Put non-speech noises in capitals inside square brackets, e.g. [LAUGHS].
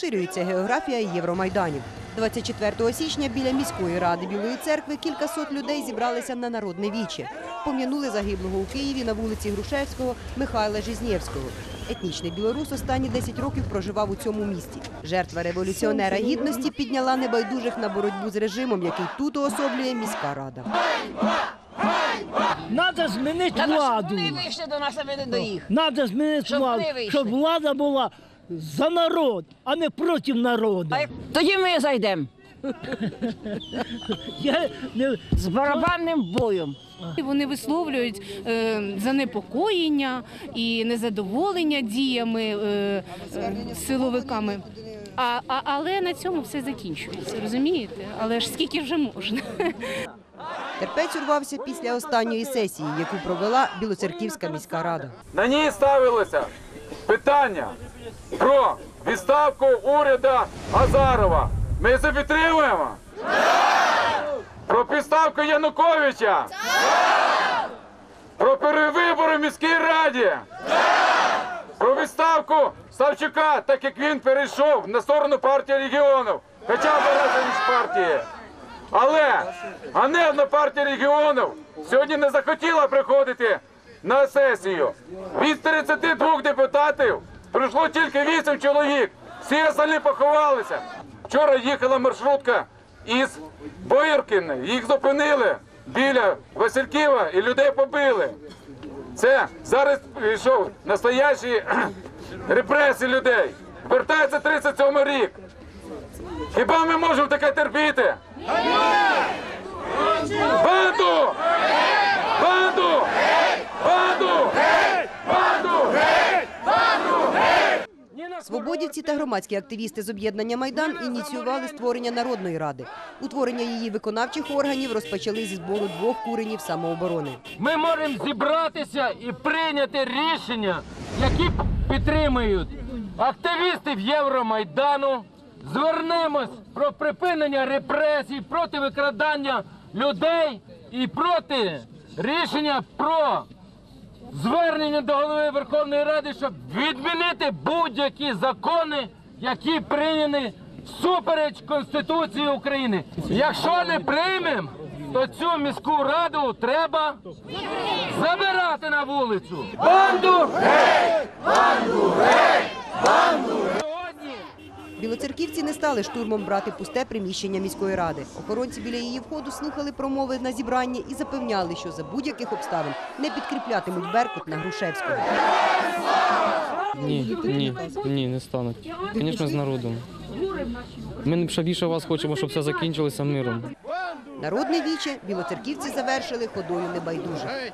Розширюється географія Євромайданів. 24 січня біля міської ради Білої церкви кількасот людей зібралися на народне віче. Пом'янули загиблого у Києві на вулиці Грушевського Михайла Жизнєвського. Етнічний білорус останні 10 років проживав у цьому місті. Жертва революціонера гідності підняла небайдужих на боротьбу з режимом, який тут уособлює міська рада. Надо змінити владу. Вони вийшли до нас, а ми не до їх. Надо змінити Щоб владу, щоб влада була за народ, а не проти народу. А як- тоді ми зайдемо [LAUGHS] Я не... з барабанним боєм. І Вони висловлюють е, занепокоєння і незадоволення діями е, е, силовиками. А, а, але на цьому все закінчується, розумієте? Але ж скільки вже можна? [LAUGHS] Терпець урвався після останньої сесії, яку провела Білоцерківська міська рада. На ній ставилося питання про відставку уряду Азарова. Ми це підтримуємо? Про підставку Януковича? Про перевибори в міській раді? Про відставку Савчука, так як він перейшов на сторону партії регіонів, хоча б із партії. Але ганебна партія регіонів сьогодні не захотіла приходити на сесію. Від 32 депутатів прийшло тільки 8 чоловік. Всі остальні поховалися. Вчора їхала маршрутка із Бояркина. Їх зупинили біля Василькова і людей побили. Це зараз прийшов настоящі [CLEARS THROAT] репресії людей. Вертається 37 рік. Хіба ми можемо таке терпіти? Банду! Банду! Банду! Банду! Свободівці та громадські активісти з об'єднання Майдан ініціювали створення народної ради. Утворення її виконавчих органів розпочали зі збору двох куренів самооборони. Ми можемо зібратися і прийняти рішення, які підтримують активістів Євромайдану. Звернемось про припинення репресій проти викрадання людей і проти рішення про звернення до голови Верховної Ради, щоб відмінити будь-які закони, які прийняні всупереч Конституції України. Якщо не приймемо, то цю міську раду треба забирати на вулицю. Банду! Білоцерківці не стали штурмом брати пусте приміщення міської ради. Охоронці біля її входу слухали промови на зібранні і запевняли, що за будь-яких обставин не підкріплятимуть Беркут на Грушевського. Ні, ні, ні, не стануть. Звісно, з народом. Ми ще більше вас хочемо, щоб все закінчилося миром. Народне віче білоцерківці завершили ходою небайдужих.